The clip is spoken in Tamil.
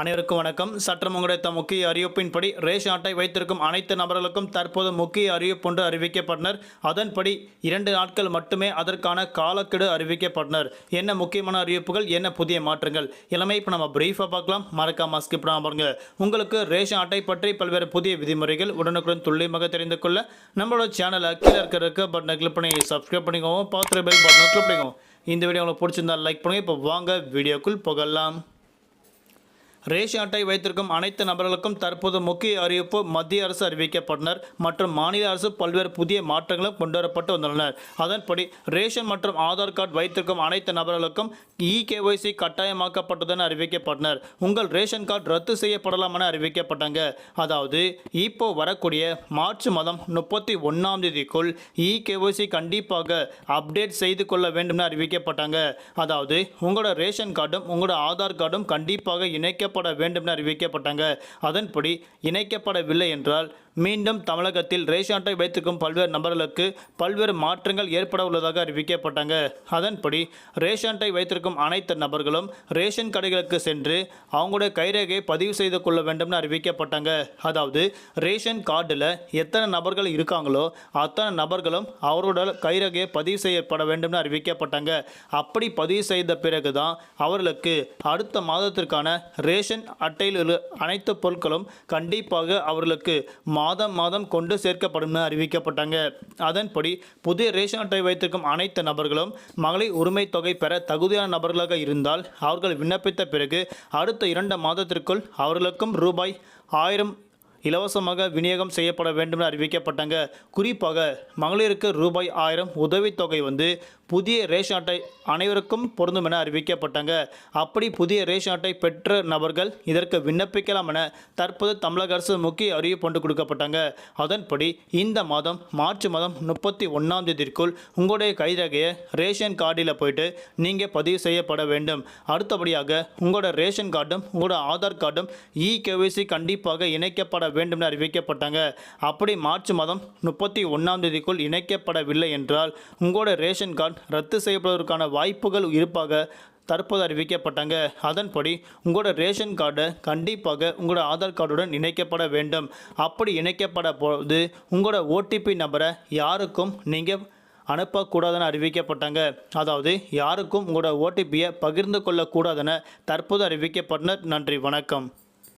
அனைவருக்கும் வணக்கம். சற்றம் கிடைத்த முக்கிய அறிவிப்பின்படி ரேஷன் அட்டை வைத்திருக்கும் அனைத்து நபர்களுக்கும் தற்போது முக்கிய அறிவிப்பு ஒன்று அறிவிக்கப்பட்டனர். அதன்படி இரண்டு நாட்கள் மட்டுமே அதற்கான காலக்கெடு அறிவிக்கப்பட்டனர். என்ன முக்கியமான அறிவிப்புகள் என்ன புதிய மாற்றங்கள்? எல்லாமே இப்போ நம்ம பிரீஃபாக பார்க்கலாம். மறக்காம ஸ்கிப் பண்ணாம பாருங்க. உங்களுக்கு ரேஷன் அட்டை பற்றி பல்வேறு புதிய விதிமுறைகள் உடனுக்குடன் துல்லியமாக தெரிந்து கொள்ள நம்மளோட சேனலை கீழே இருக்கிற இருக்க பட்டனை கிளிக் பண்ணி சப்ஸ்கிரைப் பண்ணிக்கோங்க. பார்த்துட்டு பெல் பட்டனை கிளிக் பண்ணிக்கோங்க. இந்த வீடியோ உங்களுக்கு பிடிச்சிருந்தா லைக் பண்ணுங்கள் இப்போ வாங்க வீடியோக்குள் புகழலாம் ரேஷன் அட்டை வைத்திருக்கும் அனைத்து நபர்களுக்கும் தற்போது முக்கிய அறிவிப்பு மத்திய அரசு அறிவிக்கப்பட்டனர் மற்றும் மாநில அரசு பல்வேறு புதிய மாற்றங்களும் கொண்டுவரப்பட்டு வந்துள்ளனர். அதன்படி ரேஷன் மற்றும் ஆதார் கார்டு வைத்திருக்கும் அனைத்து நபர்களுக்கும் இகேஒய்சி கேஒய்சி கட்டாயமாக்கப்பட்டதென அறிவிக்கப்பட்டனர். உங்கள் ரேஷன் கார்டு ரத்து செய்யப்படலாம் என அறிவிக்கப்பட்டாங்க. அதாவது இப்போ வரக்கூடிய மார்ச் மாதம் முப்பத்தி ஒன்றாம் தேதிக்குள் இகேஒய்சி கண்டிப்பாக அப்டேட் செய்து கொள்ள வேண்டும் என அறிவிக்கப்பட்டாங்க. அதாவது உங்களோட ரேஷன் கார்டும் உங்களோட ஆதார் கார்டும் கண்டிப்பாக இணைக்க இணைக்கப்பட வேண்டும் என அறிவிக்கப்பட்டாங்க. அதன்படி இணைக்கப்படவில்லை என்றால் மீண்டும் தமிழகத்தில் ரேஷன் அட்டை வைத்திருக்கும் பல்வேறு நபர்களுக்கு பல்வேறு மாற்றங்கள் ஏற்பட உள்ளதாக அறிவிக்கப்பட்டாங்க. அதன்படி ரேஷன் அட்டை வைத்திருக்கும் அனைத்து நபர்களும் ரேஷன் கடைகளுக்கு சென்று அவங்களுடைய கைரேகையை பதிவு செய்து கொள்ள வேண்டும்னு அறிவிக்கப்பட்டாங்க. அதாவது ரேஷன் கார்டில் எத்தனை நபர்கள் இருக்காங்களோ அத்தனை நபர்களும் அவரோட கைரேகையை பதிவு செய்யப்பட வேண்டும்னு அறிவிக்கப்பட்டாங்க. அப்படி பதிவு செய்த பிறகு தான் அவர்களுக்கு அடுத்த மாதத்திற்கான ரேஷன் அட்டையில் உள்ள அனைத்து பொருட்களும் கண்டிப்பாக அவர்களுக்கு மாதம் மாதம் கொண்டு சேர்க்கப்படும் என அறிவிக்கப்பட்டாங்க. அதன்படி புதிய ரேஷன் அட்டை வைத்திருக்கும் அனைத்து நபர்களும் மகளிர் உரிமை தொகை பெற தகுதியான நபர்களாக இருந்தால் அவர்கள் விண்ணப்பித்த பிறகு அடுத்த இரண்டு மாதத்திற்குள் அவர்களுக்கும் ரூபாய் ஆயிரம் இலவசமாக விநியோகம் செய்யப்பட வேண்டும் என அறிவிக்கப்பட்டாங்க. குறிப்பாக மகளிருக்கு ரூபாய் ஆயிரம் உதவித்தொகை வந்து புதிய ரேஷன் அட்டை அனைவருக்கும் பொருந்தும் என அறிவிக்கப்பட்டாங்க. அப்படி புதிய ரேஷன் அட்டை பெற்ற நபர்கள் இதற்கு விண்ணப்பிக்கலாம் என தற்போது தமிழக அரசு முக்கிய அறிவிப்பு ஒன்று கொடுக்கப்பட்டாங்க. அதன்படி இந்த மாதம் மார்ச் மாதம் முப்பத்தி ஒன்றாம் தேதிக்குள் உங்களுடைய கைரகையை ரேஷன் கார்டில் போயிட்டு நீங்கள் பதிவு செய்யப்பட வேண்டும். அடுத்தபடியாக உங்களோட ரேஷன் கார்டும் உங்களோட ஆதார் கார்டும் இ கேவிசி கண்டிப்பாக இணைக்கப்பட வேண்டும் என அறிவிக்கப்பட்டாங்க. அப்படி மார்ச் மாதம் முப்பத்தி ஒன்றாம் தேதிக்குள் இணைக்கப்படவில்லை என்றால் உங்களோட ரேஷன் கார்டு ரத்து செய்யப்படுவதற்கான வாய்ப்புகள் இருப்பாக தற்போது அறிவிக்கப்பட்டாங்க. அதன்படி உங்களோட ரேஷன் கார்டை கண்டிப்பாக உங்களோட ஆதார் கார்டுடன் இணைக்கப்பட வேண்டும். அப்படி இணைக்கப்பட போது உங்களோட ஓடிபி நம்பரை யாருக்கும் நீங்கள் அனுப்பக்கூடாதுன்னு அறிவிக்கப்பட்டாங்க. அதாவது யாருக்கும் உங்களோட ஓடிபியை பகிர்ந்து கொள்ளக்கூடாதுன்னு தற்போது அறிவிக்கப்பட்டனர். நன்றி வணக்கம்.